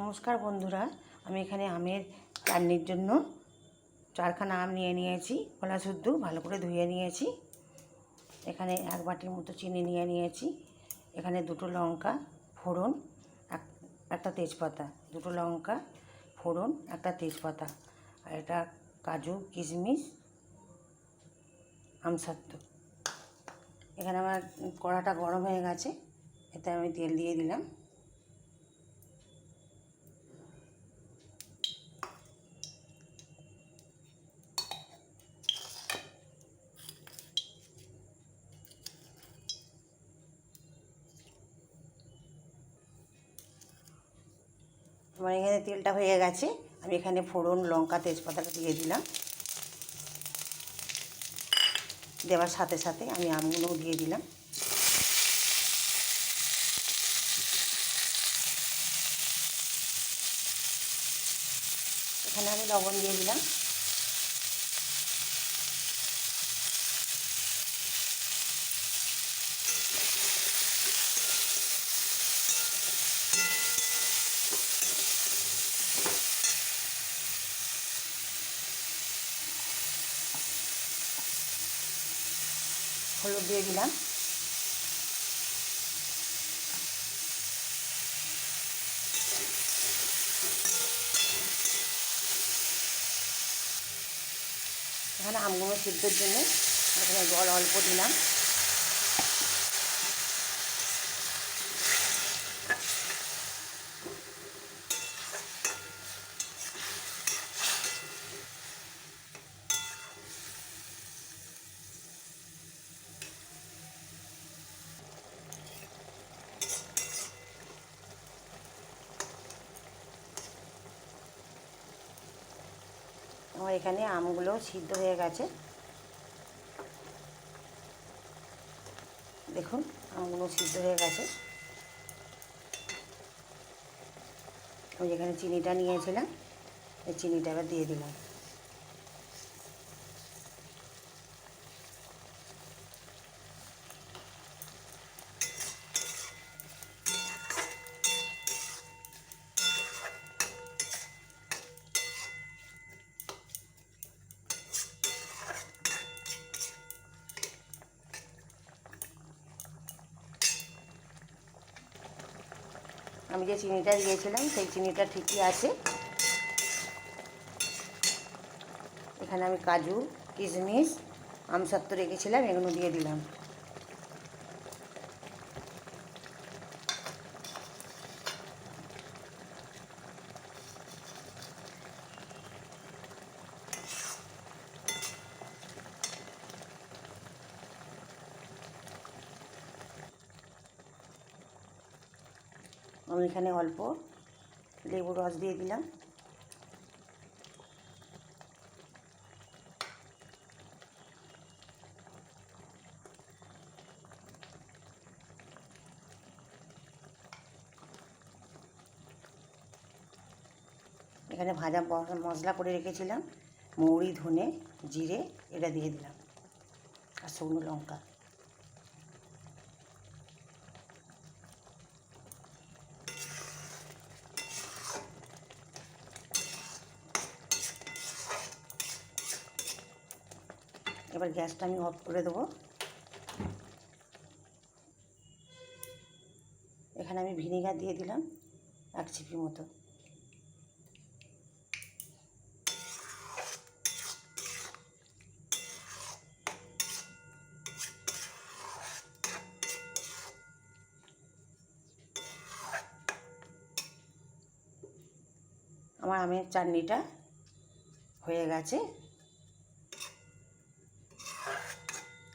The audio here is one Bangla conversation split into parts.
নমস্কার বন্ধুরা, আমি এখানে আমের চাটনির জন্য চারখানা আম নিয়ে নিয়েছি কলা শুদ্ধ, ভালো করে ধুয়ে নিয়েছি। এখানে এক বাটির মতো চিনি নিয়ে নিয়েছি, এখানে দুটো লঙ্কা, ফোড়ন, এক, একটা তেজপাতা, দুটো লঙ্কা, ফোড়ন, একটা তেজপাতা, আর এটা কাজু, কিশমিশ আমসত্ত্ব এখানে আমার কড়াটা গরম হয়ে গেছে, এতে আমি তেল দিয়ে দিলাম। আমার এখানে তেলটা হয়ে গেছে। আমি এখানে ফোড়ন, লঙ্কা, তেজপাতাটা দিয়ে দিলাম। দেওয়ার সাথে সাথে আমি আমগুলোও দিয়ে দিলাম। এখানে আমি লবণ দিয়ে দিলাম। হলুদ দিয়ে দিলাম। এখানে আমগুলো সিদ্ধের জন্য এখানে জল অল্প দিলাম। আমার এখানে আমগুলো সিদ্ধ হয়ে গেছে। দেখুন, আমগুলো সিদ্ধ হয়ে গেছে। আমি যেখানে চিনিটা নিয়েছিলাম, এই চিনিটা এবার দিয়ে দিলাম। আমি যে চিনিটা দিয়েছিলাম, সেই চিনিটা ঠিকই আছে। এখানে আমি কাজু, কিশমিশ, আমসত্ত্ব রেখেছিলাম, এগুলো দিয়ে দিলাম। আমি এখানে অল্প লেবুর রস দিয়ে দিলাম। এখানে ভাজা মশলা করে রেখেছিলাম। মৌরি, ধনে, জিরে, এটা দিয়ে দিলাম। আর শুকনো লঙ্কা। এবার গ্যাসটা আমি অফ করে দেবো। এখানে আমি ভিনিগার দিয়ে দিলাম এক চিপি মতো। আমার আমের চাটনিটা হয়ে গেছে।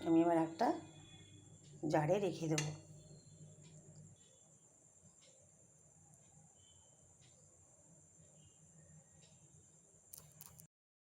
আমি এবার একটা জারে রেখে দেবো।